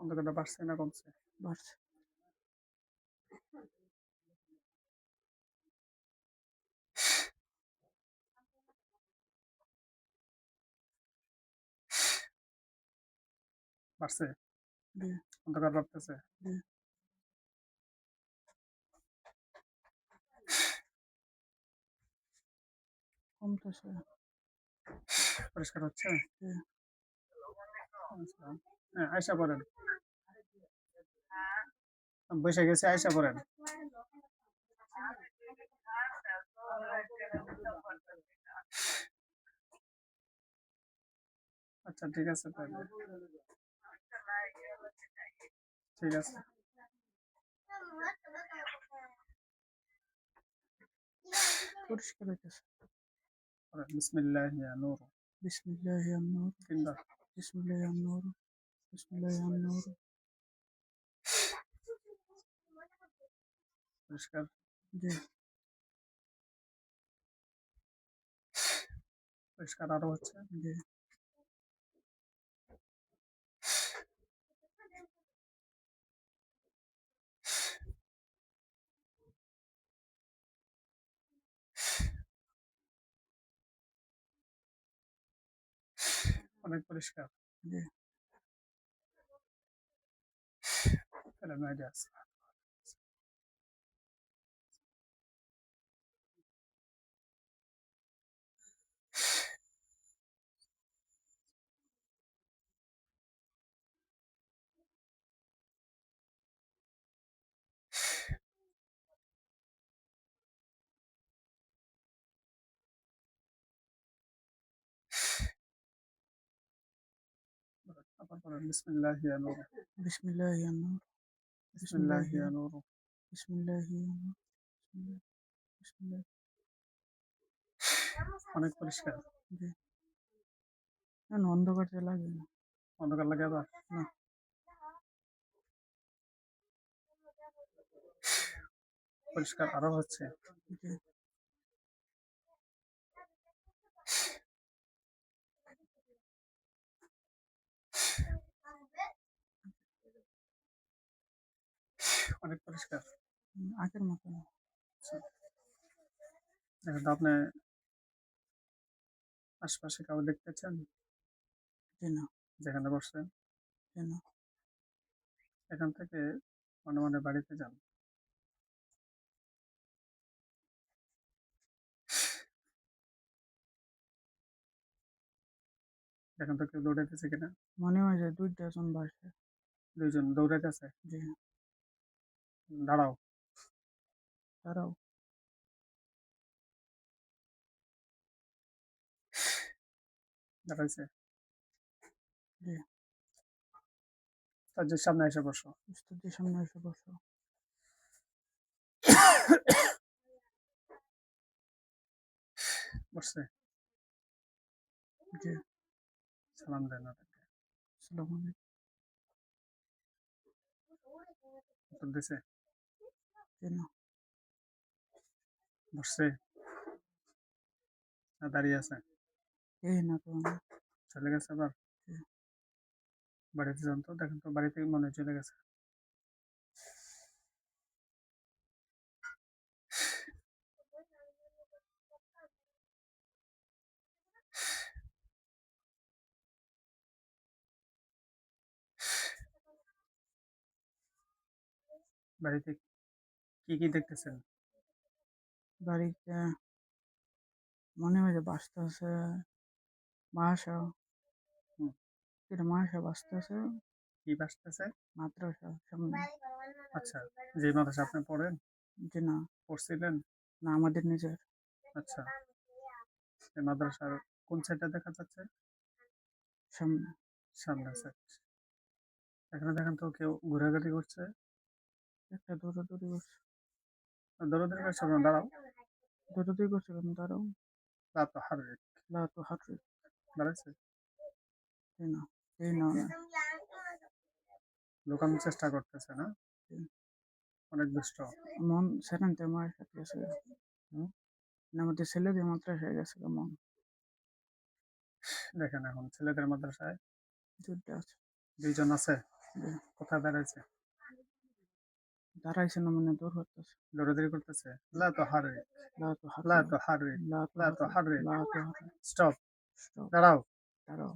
অন্ধকারটা বাড়ছে না কমছে? বাড়ছে। বাড়ছে? অন্ধকার বাড়তেছে কমতেছে। পরিষ্কার হচ্ছে? আচ্ছা। হ্যাঁ আয়সা পড়েন। বসে গেছে আয়সা পড়েন। আচ্ছা ঠিক আছে তাহলে। ঠিক আছে। পরিষ্কার হইতেছে। বিসমিল্লাহ নূর। বিসমিল্লাহ নূর। পরিষ্কার জি পরিষ্কার আরও হচ্ছে জি অনেক পরিষ্কার জি তাহলে মেয়েটা আছে আবার পড়েন বিসমিল্লাহ ইয়া الله يا نور. بسم الله يا نور. بسم الله. অনেক পরিষ্কার। না অন্ধকারটা লাগে না। অন্ধকার লাগে আবার না? পরিষ্কার আরও হচ্ছে জি অনেক পরিষ্কার। আগের মতো আচ্ছা। এখন তো আপনি আশপাশে কাউ দেখতেছেন জি না। যেখানে বসছেন? না। এখান থেকে মনে মনে বাড়িতে যান। এখন তো কেউ দৌড়াইতেছে কিনা? মনে হয় যে দুইটা জন বাসে। দুইজন দৌড়াইতেছে? জি দাঁড়াও। তারাও দাঁড়াইছে। তার সামনে এসে বসো। উস্তাদের সামনে এসে বসো। বসছে? জি। সালাম দেন আসসালামু আলাইকুম। দিছে না। বসছে। না দাঁড়িয়ে আছে। এই না তো আমি চলে গেছে আবার। বাড়িতে যান তো। দেখেন তো বাড়িতে মনে হয় চলে গেছে। বাড়িতে কি কি দেখতেছেন? বাড়িতে মনে হয় যে বাঁচতেছে মাসা হুম। এটা মাসা বাঁচতেছে কি বাসতেছে মাদ্রাসা সামনে। আচ্ছা যে মাদ্রাসা আপনি পড়েন? যে না। পড়ছিলেন? না আমাদের নিজের। আচ্ছা। মাদ্রাসার কোন সাইডটা দেখা যাচ্ছে? সামনে। সামনে সাইড এখানে দেখেন তো কেউ ঘোরাঘুরি করছে? একটা দৌড়াদৌড়ি করছে। দৌড়াদৌড়ি করছে না দাঁড়াও। দাঁড়াও। লা তো হার লা তো হাঁটু দাঁড়াইছে? এই না এই না। লুকানোর চেষ্টা করতেছে না? অনেক দুষ্ট। মন সেখানতে আমার সাথে গেছে। আমাদের ছেলেদের মাদ্রাসায় গেছে মন। দেখেন এখন ছেলেদের মাদ্রাসায় আছে। দুইজন আছে। কোথায় দাঁড়াইছে? দাঁড়াইছে না মানে হতেছে দৌড়াদৌড়ি করতেছে? লা তো হারি লা তো হাত লা তো হারি লা তো হারি লা তো হাত স্টপ। দাঁড়াও। দাঁড়াও।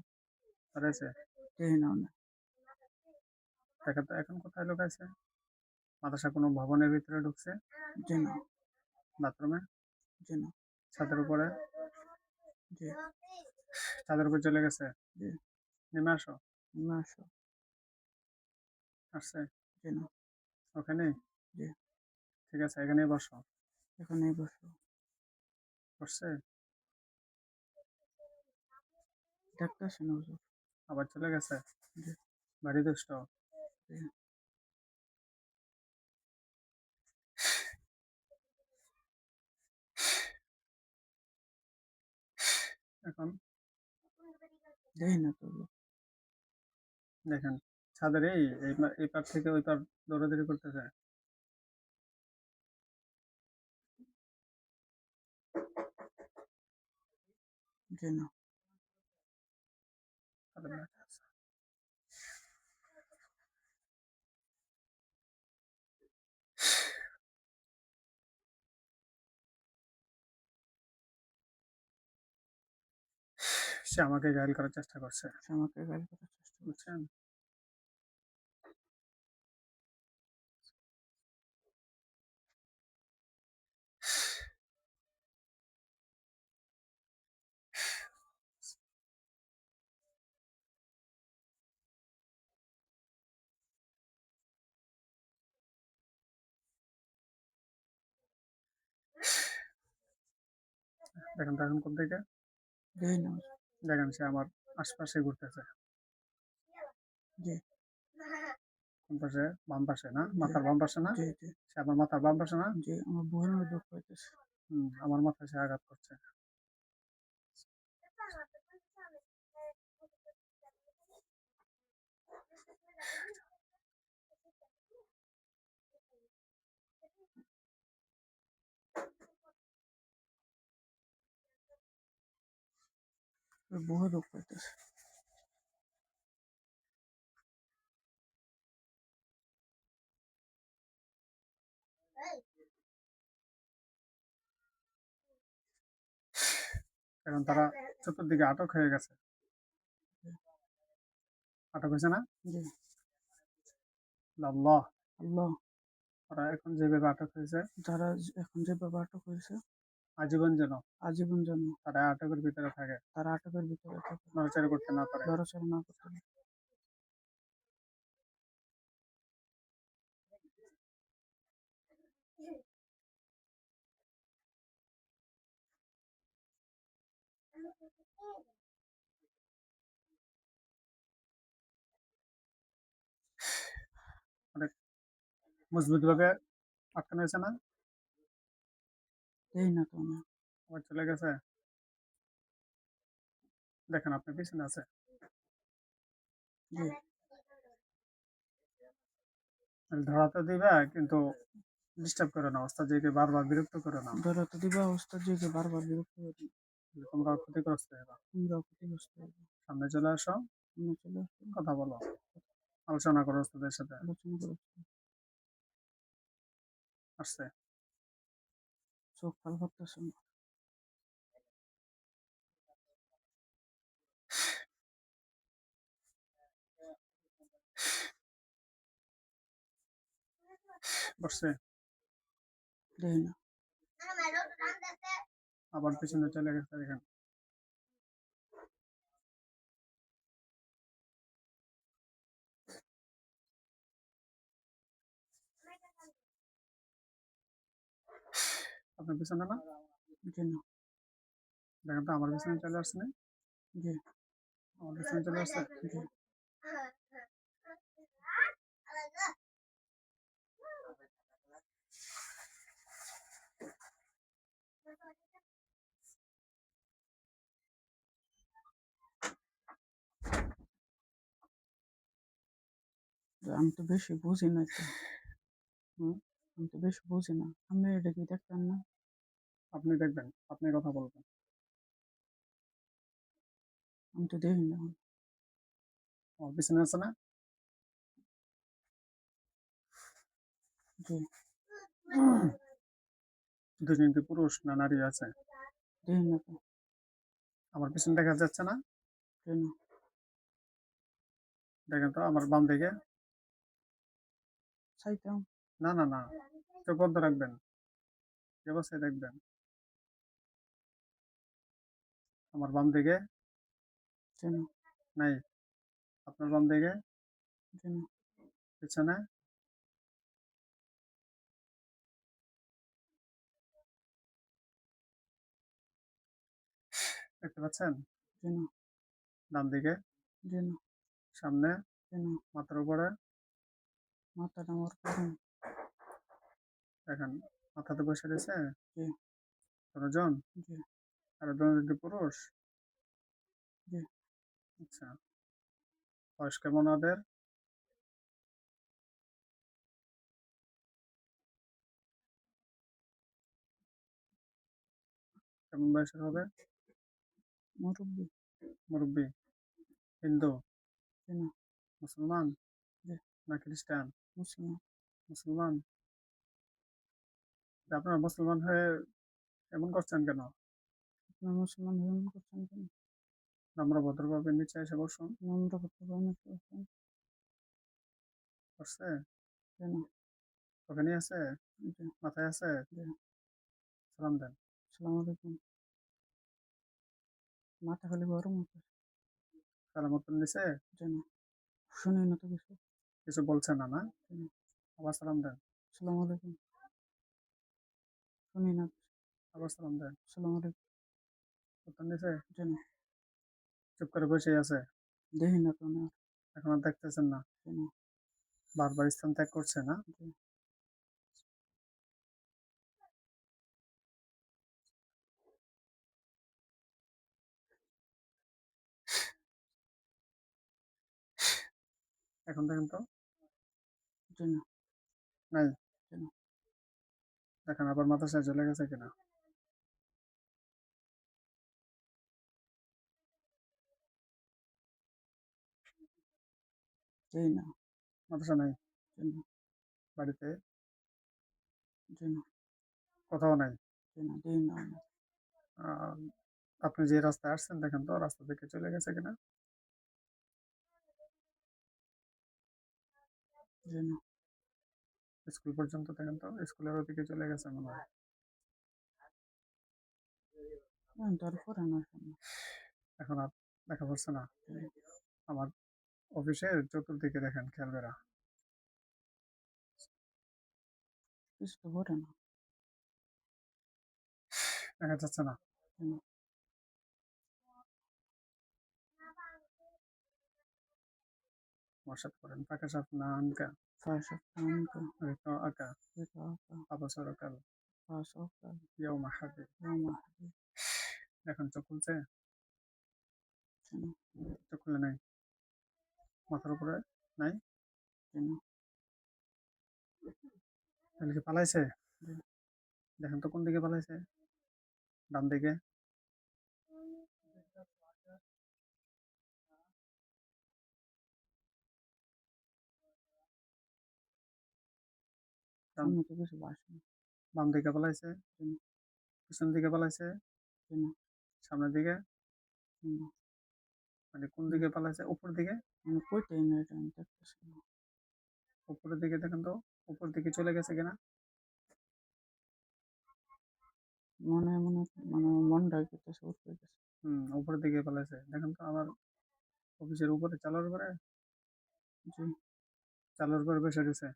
দাঁড়াইছে। না না। দেখা তো এখন কোথায় লুকাইছে? মাদ্রাসা কোনো ভবনের ভিতরে ঢুকছে? জি না। বাথরুমে? জি না। ছাদের উপরে? জি। ছাদের উপর চলে গেছে? জি। নেমে আসো। না আসো। আসছে। জি না। ওখানে? জি। ঠিক আছে এখানেই বসো। এখানে বসো বসছে? ডাক্তার না হুজুর। আবার চলে গেছে? জি। বাড়ি দুষ্ট। এখন? না তো দেখেন। ছাদের এই এই পার থেকে ওই পার দৌড়াদৌড়ি করতেছে। সে আমাকে গাইল করার চেষ্টা করছে। সে আমাকে গালি করার চেষ্টা করছে। দেখেন তো এখন কোন দিকে। দেখেন সে আমার আশপাশে ঘুরতেছে। কোন পাশে? বাম পাশে না? মাথার বাম পাশে না? জি জি। সে আমার মাথার বাম পাশে না? জি আমার আমার মাথায় সে আঘাত করছে। দুঃখ হইতেছে এখন তারা চতুর্দিকে আটক হয়ে গেছে। আটক হয়েছে না? আল্লাহ। আল্লাহ। ওরা এখন যেভাবে আটক হয়েছে। যারা যে- এখন যেভাবে আটক হয়েছে। আজীবন যেন। আজীবন জন্য তারা আটকের ভিতরে থাকে। তারা আটকের ভিতরে থাকে। নড়াচড়া করতে না পারে। লড়াচড়া না করতে পারে। মজবুত ভাবে আটকানো হয়েছে না? দেখি না তো আমি আবার চলে গেছে? দেখেন আপনি পিছনে আছে। জি। ধরাতে দিবে কিন্তু ডিস্টার্ব করে না ওস্তাদ জিকে বারবার বিরক্ত করে না। ধরাতে দিবা ওস্তাদ জিকে বারবার বিরক্ত করে তোমরা ক্ষতিগ্রস্ত হবে তোমরাও ক্ষতিগ্রস্ত হবে সামনে চলে আসো। তোমরা চলে আসো। কথা বলো। আলোচনা করো ওস্তাদের সাথে। আলোচনা করো আসছে। চোখ ফাল করতেছে না বসছে দেখি না আবার পিছনে চলে গেছে দেখেন আপনার পিছনে না? জি, না। দেখেন তো, আমার পিছনে চলে আসছে না? জি, আমার পিছনে চলে আসছে, জি। আমি তো বেশি বুঝি না হুম? আমি তো বেশি বুঝি না। আপনি এটা কি দেখতেন না। আপনি দেখবেন আপনি কথা বলবেন। আমি তো দেখি না। আমার পিছনে আছে না? জি। দুজন কি পুরুষ না নারী আছে? দেখি না তো। আমার পিছনে দেখা যাচ্ছে না? দেখেন তো আমার বাম দিকে। চাইতাম না না না। চোখ বন্ধ রাখবেন। অবস্থায় দেখবেন আমার বাম দিকে নাই। আপনার বাম দিকে পিছনে। দেখতে পাচ্ছেন? ডান দিকে। সামনে। মাথার উপরে। মাথাটা আমার দেখেন মাথাতে বসে রয়েছে। জি। দুজন জি। আর দুজন কি পুরুষ? জি। আচ্ছা। বয়স কেমন ওদের? কেমন বয়সের হবে? মুরব্বী। মুরব্বী। হিন্দু? মুসলমান? না খ্রিস্টান? মুসলমান। মুসলমান? আপনারা মুসলমান হয়ে এমন করছেন কেন? আপনার মুসলমান ভ্রমণ করছেন কেন? আমরা ভদ্রভাবে নিচে এসে বসুন। নম্র করতে পারেন করছেন করছে ওখানে আছে? মাথায় আছে? সালাম দেন। সালাম আলাইকুম। মাথা খালি গরম হচ্ছে। সালাম উত্তর যেন শুনি না। তো কিছু। কিছু বলছে না না। আবার সালাম দেন। সালাম আলাইকুম। শুনি না আবার সালাম দেন সালাম আলাইকুম উত্তর চুপ করে বসে আছে। দেখি না তো না এখন আর দেখতেছেন না। কেন বারবার স্থান ত্যাগ করছে না। এখন দেখেন তো। নাই। কেন? দেখেন আবার সাথে চলে গেছে কিনা। যেই না মাথা নাই বাড়িতে কোথাও নাই আপনি যে রাস্তায় আসছেন দেখেন তো, রাস্তা থেকে চলে গেছে কিনা। স্কুল পর্যন্ত দেখেন তো স্কুলের ওদিকে চলে গেছে মনে হয়। এখন আর দেখা পড়ছে না। আমার অফিসের চতুর্দিকে দেখেন খেলবেরা দেখা যাচ্ছে না? সাথে করেন পাকা সাপ না আনকা। আকা আবসর কাল ফাঁসা কাল ইয়াও মাহাবি রামা হাবি এখন চোখ খুলছে চোখ খুলে নাই মাথার উপরে নাই তাহলে কি পালাইছে দেখেন তো কোন দিকে পালাইছে ডান দিকে বাম দিকে পালাইছে পিছন দিকে পালাইছে সামনের দিকে মানে কোন দিকে পালাইছে উপর দিকে? মানে উপরের দিকে দেখেন তো উপর দিকে চলে গেছে কিনা? মনে মনে মানে মনটা করতেছে উঠতে গেছে হুম উপরের দিকে পালাইছে দেখেন তো আমার অফিসের উপরে চালার উপরে জি। চালার উপরে বসে রয়েছে।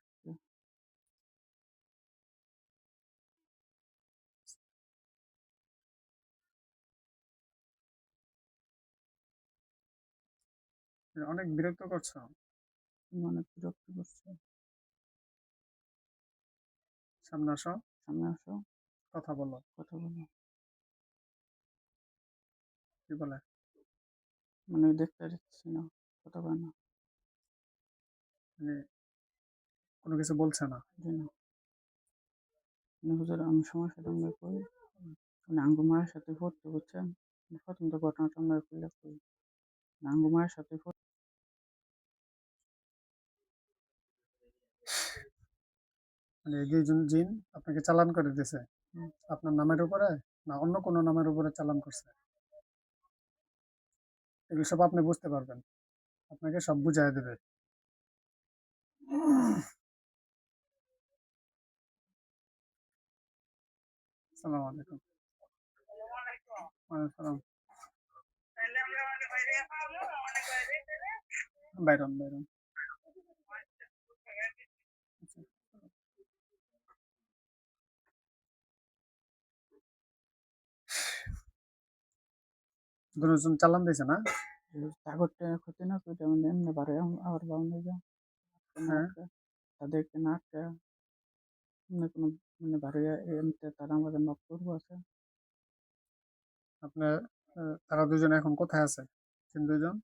অনেক বিরক্ত করছ? মানে বিরক্ত করছে। সামনে আসো। সামনে আসো। কথা বলো। কথা বলো। কি বলে? মানে দেখতে পাচ্ছি না কথা বলে না। মানে কোনো কিছু বলছে না? না। মানে হুজুর আমি সমস্যা আমরা কই মানে আঙ্গু মায়ের সাথে পড়তে বুঝছেন? প্রথম তো ঘটনাটা আমরা খুলে কই আঙ্গু মায়ের সাথে মানে এই দুইজন জিন আপনাকে চালান করে দিয়েছে আপনার নামের উপরে না অন্য কোনো নামের উপরে চালান করছে? এগুলো সব আপনি বুঝতে পারবেন। আপনাকে সব বুঝাই দেবে। সালাম আলাইকুম। Byron Byron. দুজন চালান দিয়েছে না? সাগরটা ক্ষতি না করে যেমন এমনি বারে আবার বাউন্ডে যা হ্যাঁ। তাদেরকে না আটকা এমনি কোনো মানে বারে এমনিতে তারা আমাদের মাফ করব আছে। আপনার তারা দুজন এখন কোথায় আছে? তিন দুজন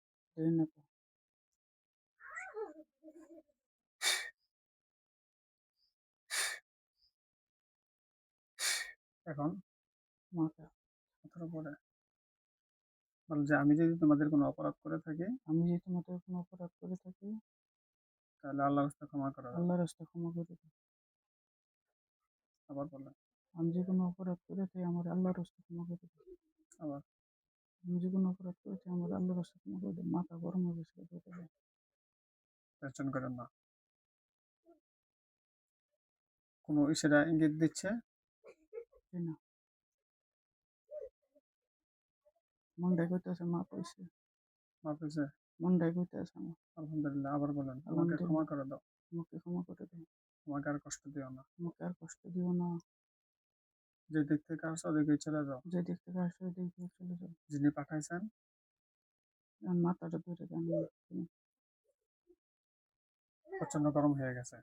এখন? মাথা। মাথার উপরে। বল যে আমি যদি তোমাদের কোনো অপরাধ করে থাকি আমি যদি তোমাদের কোনো অপরাধ করে থাকি? তাহলে আল্লাহ রাস্তা ক্ষমা করো আল্লাহ রাস্তা ক্ষমা করে দাও। আবার বললেন আমি যে কোনো অপরাধ করে থাকি আমার আল্লাহ রাস্তা ক্ষমা করে দাও। আবার। আমি যে কোনো অপরাধ করে থাকি আমার আল্লাহ রাস্তা ক্ষমা করে দাও। মাথা গরম হয়ে গেছে বলতে। টেনশন করেন না। কোনো ইশারা ইঙ্গিত দিচ্ছে? না। মনটাই করতেছে মা কইছে। মাফ হয়েছে মনটাই করতেছে আমার আলহামদুলিল্লাহ আবার বলেন আমাকে। ক্ষমা করে দাও। আমাকে ক্ষমা করে দাও। আমাকে আর কষ্ট দিও না। আমাকে আর কষ্ট দিও না। যে দিক থেকে আসো ওদিকে চলে যাও। যে দিক থেকে আসো ওই দিক থেকে চলে যাও। যিনি পাঠাইছেন মাথাটা ধরে দেন প্রচণ্ড গরম হয়ে গেছে।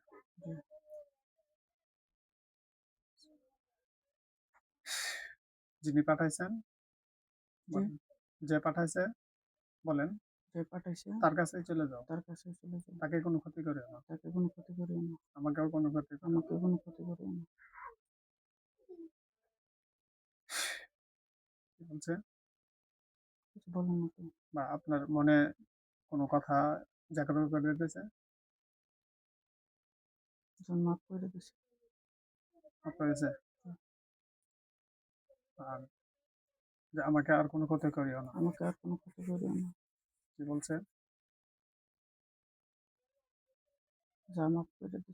যিনি পাঠাইছেন। যে পাঠাইছে বলেন। যে পাঠাইছে তার কাছেই চলে যাও। তার কাছে চলে যাও। তাকে কোনো ক্ষতি করিও না। তাকে কোনো ক্ষতি করিও না। আমাকেও কোনো ক্ষতি করো কোনো ক্ষতি না। বলছে? কিছু বলার না বা আপনার মনে কোনো কথা জাগ্রত করে দিতেছে যখন মাফ করে আর যে আমাকে আর কোনো ক্ষতি করিও না। আমাকে আর কোনো ক্ষতি করিও না। কি বলছে? যা মাফ করে দিছি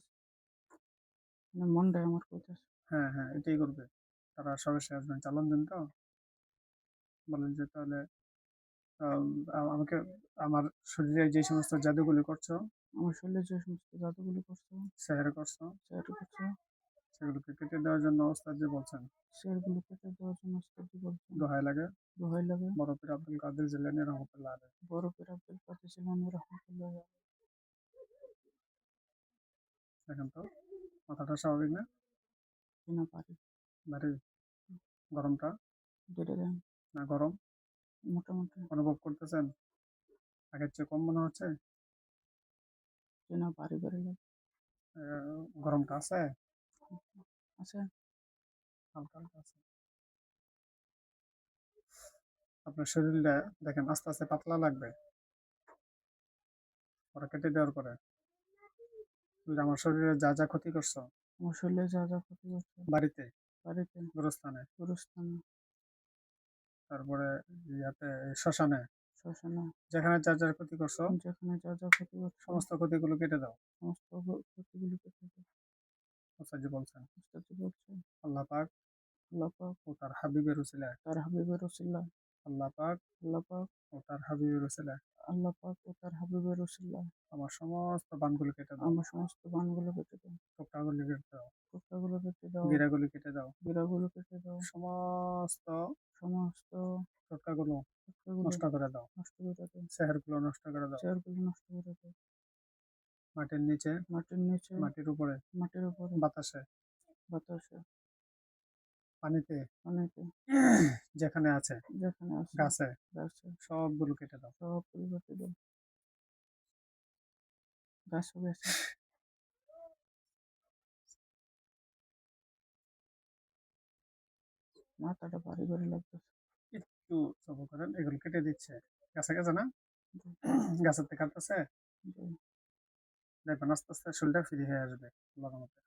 মানে মনটাই আমার কইতাছে হ্যাঁ হ্যাঁ এটাই করবে। তারা সরাসরি আসবেন চালান দেন তো। বলেন যে তাহলে আমাকে আমার শরীরে যে সমস্ত জাদুগুলি করছ আমার শরীরে যে সমস্ত জাদুগুলি করছ সেহের করছ সেটা করছ সেগুলোকে কেটে দেওয়ার জন্য ওস্তাদ যে বলছেন? সেগুলো কেটে দেওয়ার জন্য স্তুতি বলছেন। দোহাই লাগে? দোহাই লাগে। বরফির আব্দুল কাদের জিলানি রহমতুল্লাহ আলাইহি বরফের আব্দুল কাদের ছিলাম রহমতুল্লাহ দেখেন তো মাথাটা স্বাভাবিক না? কিনা পারি ভারী? গরমটা? ধরে দেন। না গরম? মোটামুটি। অনুভব করতেছেন? আগের চেয়ে কম মনে হচ্ছে? কিনা পারি বাড়ি লাগে গরমটা আছে? আছে হালকা হালকা আছে। আপনার শরীরটা দেখেন আস্তে আস্তে পাতলা লাগবে। ওরা কেটে দেওয়ার পরে। আমার শরীরে যা যা ক্ষতি করছ। আমার শরীরে যা যা ক্ষতি করছে। বাড়িতে? বাড়িতে। গোরস্থানে? গুরুস্থানে। তারপরে ইয়াতে শ্মশানে? শ্মশানে। যেখানে যা যা ক্ষতি করছ যেখানে যা যা ক্ষতি করছে। সমস্ত ক্ষতিগুলো কেটে দাও। সমস্ত ক্ষতিগুলো কেটে দেয় ওস্তাদজি বলছেন। উস্তাদি বলছে আল্লাহ পাক আল্লাহ পাক ও তার হাবিবের উসিলায়। তার হাবিবের রসিল্লা আল্লাহ পাক আল্লাহ পাক ও তার হাবিবের উসিলায়। আল্লাহ পাক ও তার হাবিবের রসিল্লা আমার সমস্ত বানগুলো কেটে দাও। আমার সমস্ত বানগুলো কেটে দাও। টুকটাগুলি কেটে দাও। টুকরাগুলো কেটে দাও। গিরাগুলি কেটে দাও। বিড়াগুলো কেটে দাও। সমস্ত সমস্ত টুকটাগুলো টুকরাগুলো নষ্ট করে দাও। নষ্ট করে দাও। সেহেরগুলো নষ্ট করে দাও। চেয়ারগুলো নষ্ট করে দাও। মাটির নিচে মাটির নিচে। মাটির উপরে। মাটির উপরে। বাতাসে। বাতাসে। পানিতে। অনেকে যেখানে আছে। যেখানে আছে। গাছে। গাছে। সবগুলো কেটে দাও। সবগুলো কেটে দাও। গাছও গেছে। মাথাটা ভারী ভারী লাগতেছে। একটু সবর করেন এগুলো কেটে দিচ্ছে। গাছে গেছে না? গাছের থেকে কাটতেছে? জি। দেখবেন আস্তে আস্তে শরীরটা ফ্রি হয়ে আসবে আল্লাহর রহমতে।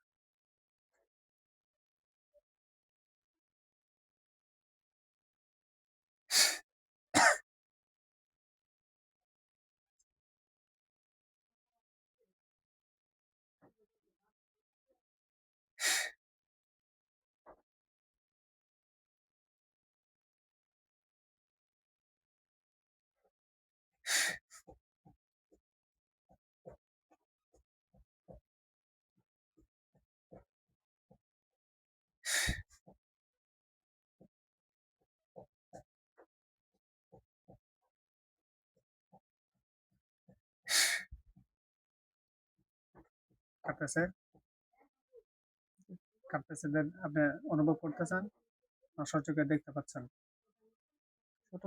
কাটতেছে কাটতেছে দেন আপনি অনুভব করতেছেন? সচোখে দেখতে পাচ্ছেন? ছোট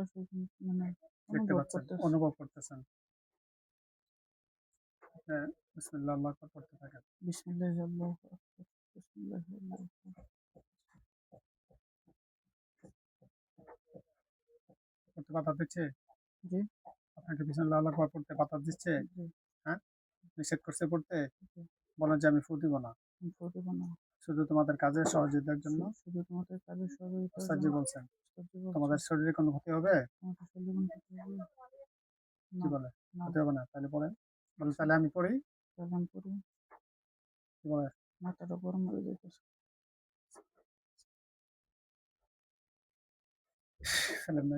মানে দেখতে অনুভব পাচ্ছেন অনুভব করতেছেন। বিসমিল্লাহ আল্লাহ পড়তে থাকেন। বিসমিল্লাহ আল্লাহু বিসমিল্লাহ আল্লাহু আকবার। বাধা দিচ্ছে? জি। আপনাকে বিসমিল্লাহ আল্লাহ পড়তে বাধা দিচ্ছে? জি। নিষেধ করছে পড়তে? জি। বলেন যে আমি ফু দিব না আমি করব না শুধু তোমাদের কাজের সহযোগিতার জন্য? শুধু তোমাদের কাজের সহযোগিতার সাজি জন্য। বলছেন। তোমাদের শরীরে কোনো ক্ষতি হবে? সহযোগিতা। কি বলে? ক্ষতি হবে না? তাহলে পড়েন বলে তাহলে আমি পড়ি। সালাম করি কি বলে? মাথাটা গরম হয়ে যেতেছে ফেলেন না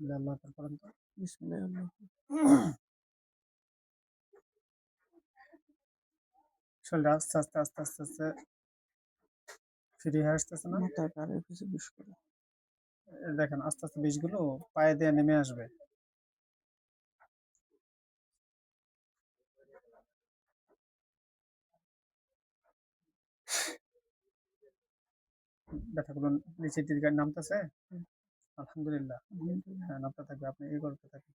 বিসমিল্লাহ আল্লাহ আকবার পড়েন তো। বিসমিল্লাহ আল্লাহ শরীরে আস্তে আস্তে আস্তে আস্তে আস্তে ফ্রি হয়ে আসতেছে না? কিছু বিষ করে। দেখেন আস্তে আস্তে বিষগুলো পায়ে দিয়ে নেমে আসবে। ব্যথাগুলো নিচের দিকে নামতেছে। আলহামদুলিল্লাহ। হ্যাঁ নামতে থাকবে। আপনি এই গল্পে থাকবেন।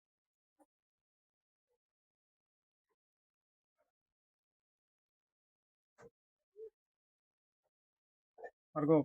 ভার্গব।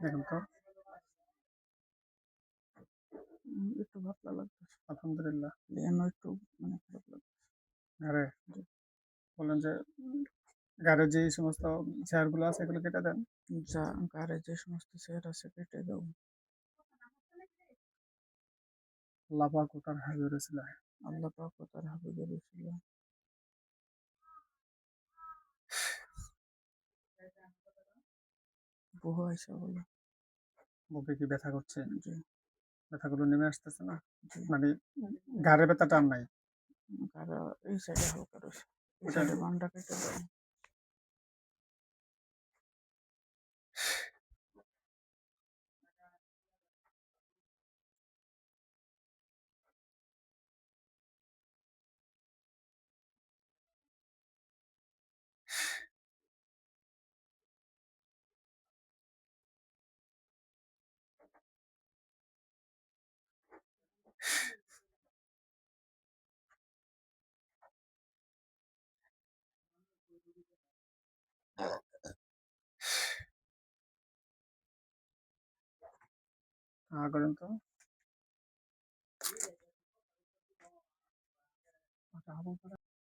দেখেন তো একটু ভাবলা লাগতেছে আলহামদুলিল্লাহ। যেন একটু মানে খারাপ বলেন যে গাড়ে যে সমস্ত চেয়ারগুলো আছে এগুলো কেটে দেন। যা গাড়ে যে সমস্ত চেয়ার আছে কেটে দাও ছিল আল্লাহ পাক ও তার হাবিবের ছিল বহু আইসা বলে বুকে কি ব্যথা করছে? জি। ব্যথাগুলো নেমে আসতেছে না? মানে ঘাড়ে ব্যথা টান নাই? ঘাড়ে এই সাইডে হালকা রয়েছে এই সাইডে বানটা কেটে হা করেন তো আচ্ছা, হাবু করে।